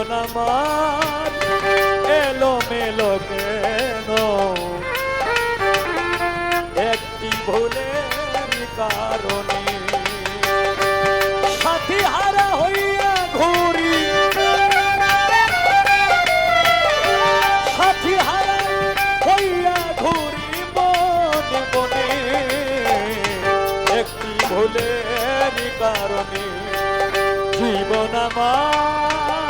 জীবন আমার এলো মেলো কেন? একটি ভুলের কারণে সাথী হারা হইয়া ঘুরি। সাথী হারা হইয়া ঘুরি বনে বনে একটি কারণে জীবন আমার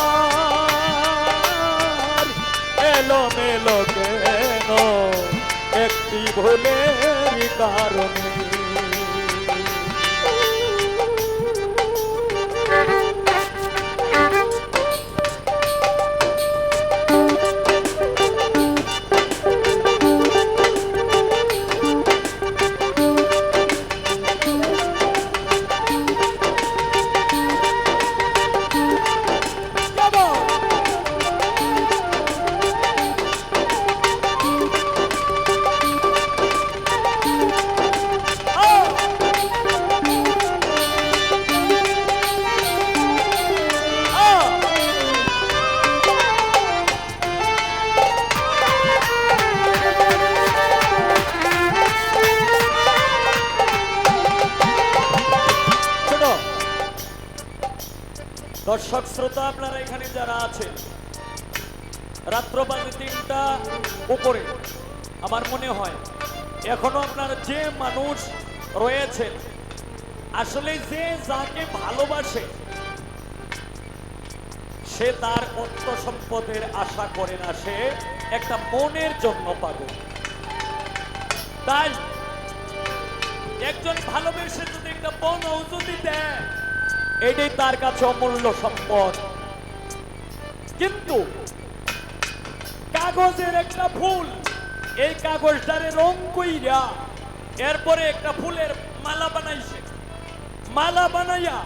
ভুলের কারণে দর্শক, শ্রোতা, আপনারা এখানে যারা আছেন রাত্র বাজে তিনটা উপরে। আমার মনে হয়, এখনও আপনার যে মানুষ রয়েছেন, আসলে যে যাকে ভালোবাসে, সে তার অর্থ সম্পদের আশা করে না, সে একটা মনের জন্য পাগল। তাই, একজন ভালোবেসে যদি একটা বন যদি দেয় এটাই তার কাছে অমূল্য সম্পদ। কিন্তু কাগজের একটা ফুল, এই কাগজটারে রং কইরা এরপরে একটা ফুলের মালা বানাইছে। মালা বানাইয়া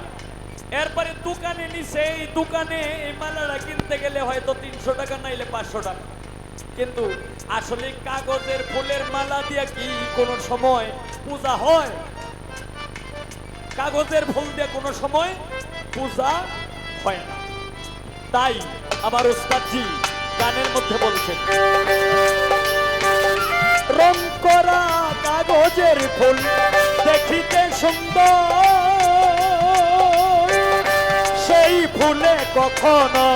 এরপরে দোকানে নিছে, এই দোকানে এই মালাটা কিনতে গেলে হয়তো তিনশো টাকা, নাইলে পাঁচশো টাকা। কিন্তু আসলে কাগজের ফুলের মালা দিয়া কি কোনো সময় পূজা হয়? কাগজের ফুল দিয়ে কোনো সময় পূজা হয় না। তাই আমার উস্তাদজি গানের মধ্যে বলছেন, রং করা কাগজের ফুল দেখিতে সুন্দর, সেই ফুলে কখনো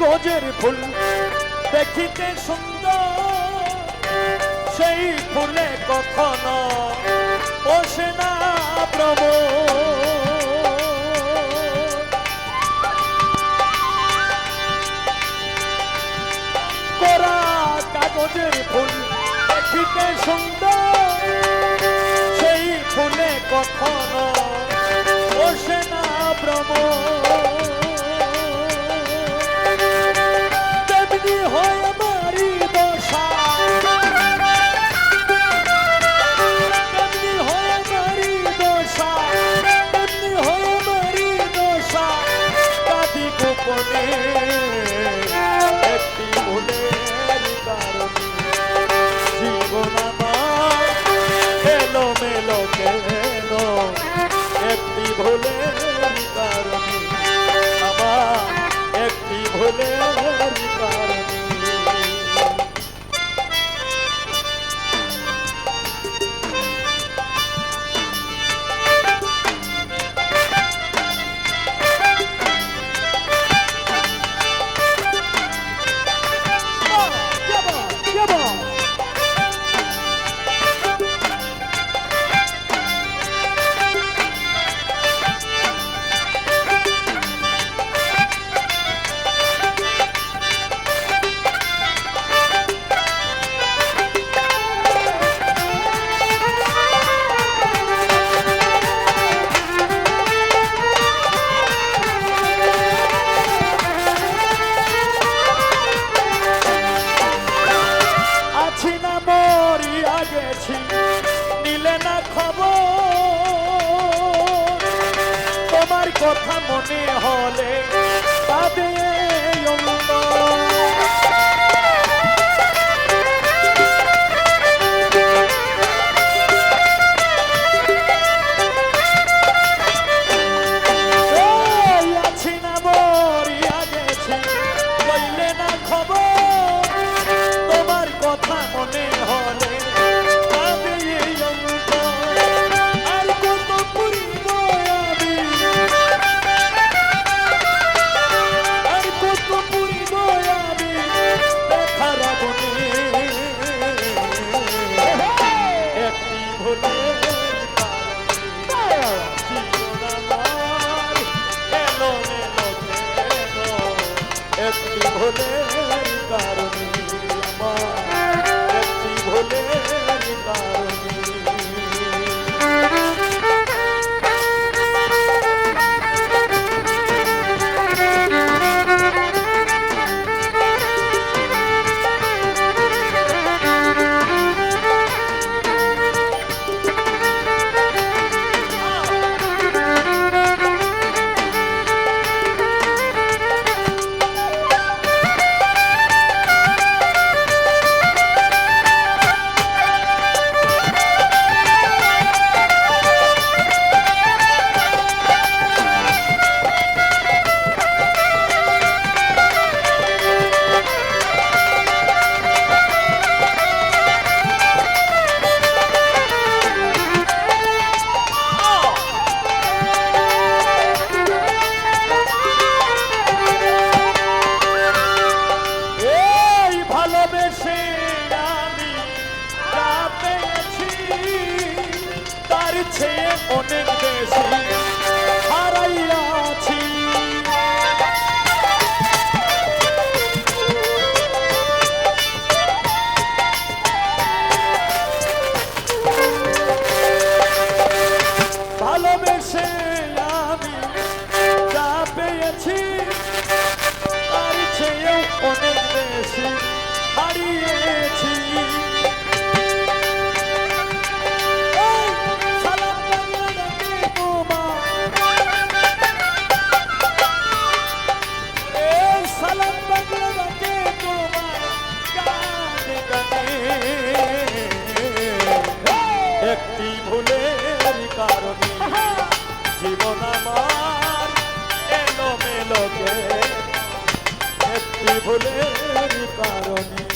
কাগজের ফুল দেখিতে সুন্দর। সেই ফুলে কখনো বসে না প্রভু করা রোজের ফুল দেখিতে সুন্দর। সেই ফুলে কখনো একটি মনে হলে তবে একটি ভুলের কারণে।